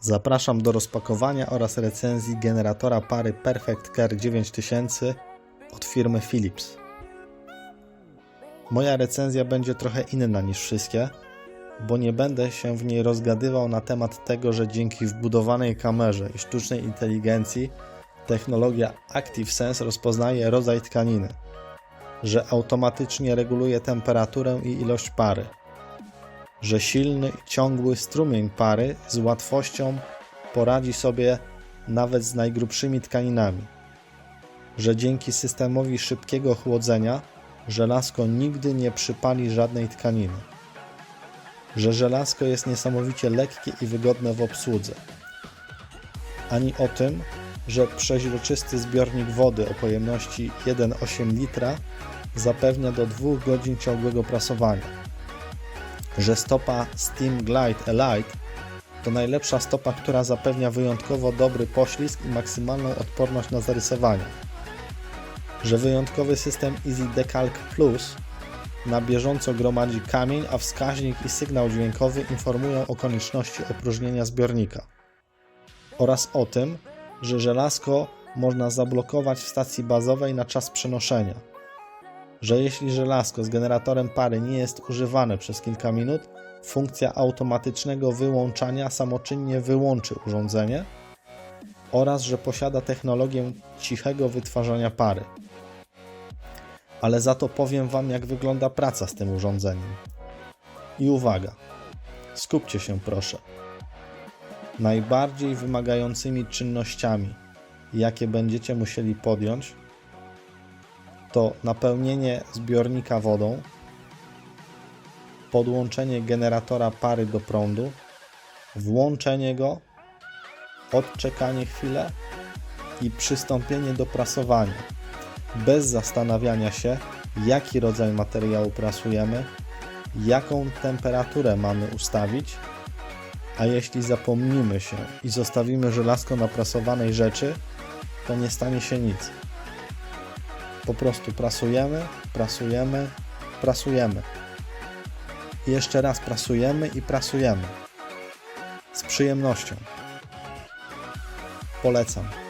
Zapraszam do rozpakowania oraz recenzji generatora pary Perfect Care 9000 od firmy Philips. Moja recenzja będzie trochę inna niż wszystkie, bo nie będę się w niej rozgadywał na temat tego, że dzięki wbudowanej kamerze i sztucznej inteligencji technologia ActiveSense rozpoznaje rodzaj tkaniny, że automatycznie reguluje temperaturę i ilość pary, że silny ciągły strumień pary z łatwością poradzi sobie nawet z najgrubszymi tkaninami, że dzięki systemowi szybkiego chłodzenia żelazko nigdy nie przypali żadnej tkaniny, że żelazko jest niesamowicie lekkie i wygodne w obsłudze, ani o tym, że przeźroczysty zbiornik wody o pojemności 1,8 litra zapewnia do 2 godzin ciągłego prasowania że stopa Steam Glide Elite to najlepsza stopa, która zapewnia wyjątkowo dobry poślizg i maksymalną odporność na zarysowania. Że wyjątkowy system Easy Decalc Plus na bieżąco gromadzi kamień, a wskaźnik i sygnał dźwiękowy informują o konieczności opróżnienia zbiornika. Oraz o tym, że żelazko można zablokować w stacji bazowej na czas przenoszenia że jeśli żelazko z generatorem pary nie jest używane przez kilka minut, funkcja automatycznego wyłączania samoczynnie wyłączy urządzenie oraz że posiada technologię cichego wytwarzania pary. Ale za to powiem Wam, jak wygląda praca z tym urządzeniem. I uwaga, skupcie się proszę. Najbardziej wymagającymi czynnościami, jakie będziecie musieli podjąć, to napełnienie zbiornika wodą, podłączenie generatora pary do prądu, włączenie go, odczekanie chwilę i przystąpienie do prasowania. Bez zastanawiania się, jaki rodzaj materiału prasujemy, jaką temperaturę mamy ustawić, a jeśli zapomnimy się i zostawimy żelazko na prasowanej rzeczy, to nie stanie się nic. Po prostu prasujemy, prasujemy, prasujemy. I jeszcze raz prasujemy i prasujemy. Z przyjemnością. Polecam.